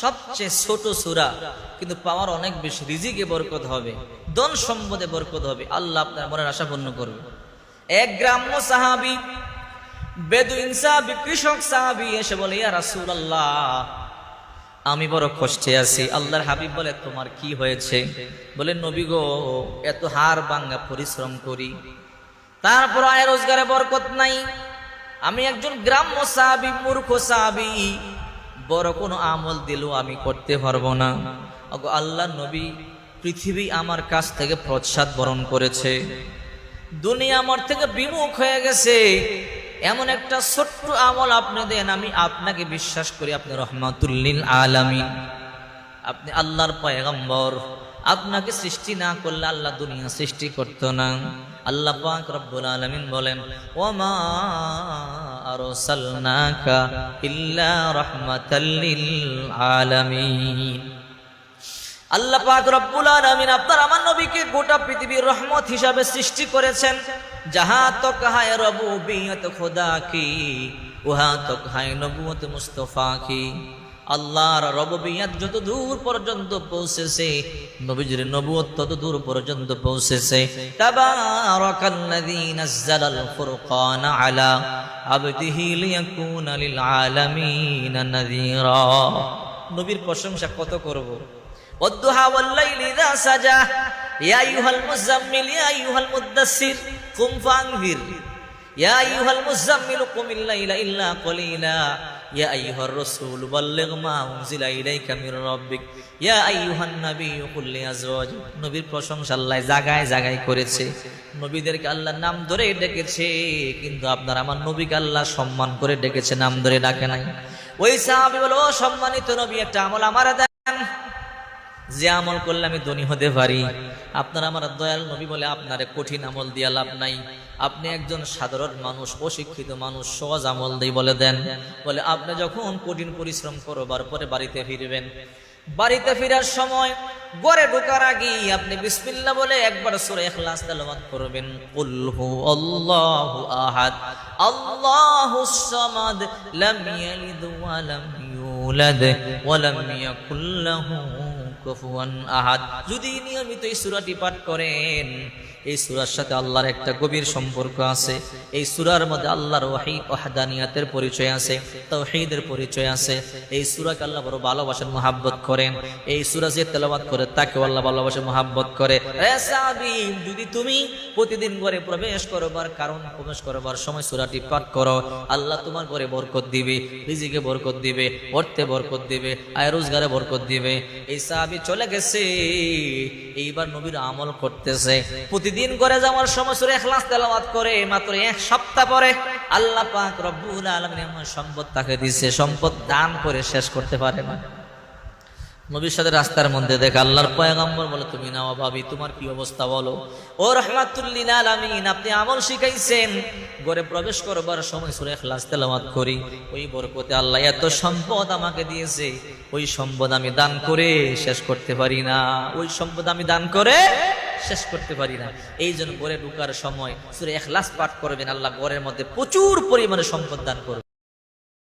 সবচেয়ে ছোট সুরা, কিন্তু পাওয়ার অনেক বেশি। রিজিকে বরকত হবে, ধন সম্পদে বরকত হবে। আল্লাহ আপনার মনের আশা পূর্ণ করবে। এক গ্রাম্য সাহাবি, বেদুইন সাহাবি, কৃষক সাহাবি এসে বলে, ইয়া রাসূল আল্লাহ আমি বড় কষ্টে আছি। আল্লাহর হাবিব বলে, তোমার কি হয়েছে? বলে, নবী গো, এত হার ভাঙ্গা পরিশ্রম করি। তারপর আয় রোজগারে বরকত নাই। আমি একজন গ্রাম্য সাহাবি, মূর্খ সাহাবি। বড় কোনো আমল দিলেও আমি করতে পারব না। আল্লাহ নবী পৃথিবী আমার কাছ থেকে প্রসাদ বরণ করেছে। দুনিয়া আমার থেকে বিমুখ হয়ে গেছে। এমন একটা ছোট্ট আমল আপনি দেন, আমি আপনাকে বিশ্বাস করি আপনি রহমাতুল্লিল আলামিন। আপনি আল্লাহর পয়গম্বর। আপনাকে সৃষ্টি না করলে আল্লাহ দুনিয়া সৃষ্টি করতো না। আল্লাহ পাক রব্বুল আলামিন বলেন ওমা আরসালনাকা ইল্লা রাহমাতাল লিল আল্লাহ পাক রব্বুল আলামিন আপনার আমার নবীকে গোটা পৃথিবীর রহমত হিসাবে সৃষ্টি করেছেন। যাহা তক হায় রবুবিয়ত খোদা কি, উহা তক হায় নবুয়ত মুস্তফা কি। আল্লাহর রববিয়াত যত দূর পর্যন্ত পৌঁছেছে, নবীজির নবুয়ত তত দূর পর্যন্ত পৌঁছেছে। তাবারাকাল্লাযী নাযালাল ফুরকান আলা আবদিহি লিয়াকুনা লিল আলামিন নাযীরা। নবীর প্রশংসা কত করব? ওয়াদুহা ওয়াল লাইলি ইযা সাজা। ইয়া আইয়ুহাল মুযাম্মিল, ইয়া আইয়ুহাল মুদাসসির, কুম ফানভির ইয়া আইয়ুহাল মুযাম্মিল কুমিল লাইলা ইল্লা কলিলা। ইয়া আইয়ুহার রাসূল বাল্লিগ মা উনজিলা ইলাইকা মির রাব্বিক। ইয়া আইয়ুহান নাবিয়্যু কুল লিআজওয়াজ নবীর প্রশংসা আল্লাহ জাগায় জাগায় করেছে। নবীদেরকে আল্লাহর নাম ধরে ডেকেছে, কিন্তু আপনার আমার নবীকে আল্লাহ সম্মান করে ডেকেছে, নাম ধরে ডাকে নাই। ওই সাহাবী ও সম্মানিত নবী, একটা আমল আমার যে আমল করলে আমি ধনী হতে পারি। আপনার আমার দয়াল নবী বলে আপনারে কঠিন আমল দিয়া লাভ নাই। আপনি একজন সাধারণ মানুষ, অশিক্ষিত মানুষ, সহজ আমল দিই বলে দেন। বলে, আপনি যখন কঠিন পরিশ্রম করবার পরে বাড়িতে ফিরবেন, বাড়িতে ফেরার সময় গড়ে ঢোকার আগে আপনি বিসমিল্লাহ বলে একবার সূরা ইখলাস তেলাওয়াত করবেন। কুল হু আল্লাহু আহাদ আল্লাহুস সামাদ, লাম ইয়ালিদ ওয়া লাম ইউলাদ, ওয়া লাম ইয়াকুল লাহু কুফুয়ান আহাদ। যদি নিয়মিত এই সূরাটি পাঠ করেন, এই সূরার সাথে আল্লাহর একটা গভীর সম্পর্ক আছে। এই সূরার মধ্যে আল্লাহর ওয়াহি পরিচয় আছে, তাওহীদের পরিচয় আছে। এই সূরাকে আল্লাহ বড় ভালোবাসেন, মোহাব্বত করেন। এই সূরা যে করে তাকে আল্লাহ ভালোবাসে, মোহাব্বত করে। যদি তুমি প্রতিদিন ঘরে প্রবেশ করবার কারণ, প্রবেশ করবার সময় সূরাটি পাঠ করো, আল্লাহ তোমার ঘরে বরকত দিবে, রিজিকে বরকত দিবে, অর্থে বরকত দিবে, আয় রোজগারে বরকত দিবে। এই সাহাবী চলে গেছে, এইবার নবীর আমল করতেছে। প্রতিদিন করে যাওয়ার সময় সুরে এখলাস তেলাওয়াত করে, মাত্র এক সপ্তাহ পরে আল্লাহ পাক রব্বুল আলামিন এমন সম্পদ তাকে দিছে সম্পদ দান করে শেষ করতে পারে না। নবীর সাথে রাস্তার মধ্যে দেখে আল্লাহর পয়গম্বর বলে, তুমি না ভাবি, তোমার কি অবস্থা বলো? ও রহমাতুল্লিল আপনি আমল শিখাইছেন। ঘরে প্রবেশ করবার সময় সূরা ইখলাস তেলাওয়াত করি। ওই বরকতে আল্লাহ এত সম্পদ আমাকে দিয়েছে, ওই সম্পদ আমি দান করে শেষ করতে পারি না। ওই সম্পদ আমি দান করে শেষ করতে পারি না। এই জন্য গড়ে ঢুকার সময় সূরা ইখলাস পাঠ করবেন, আল্লাহ ঘরের মধ্যে প্রচুর পরিমাণে সম্পদ দান করবে।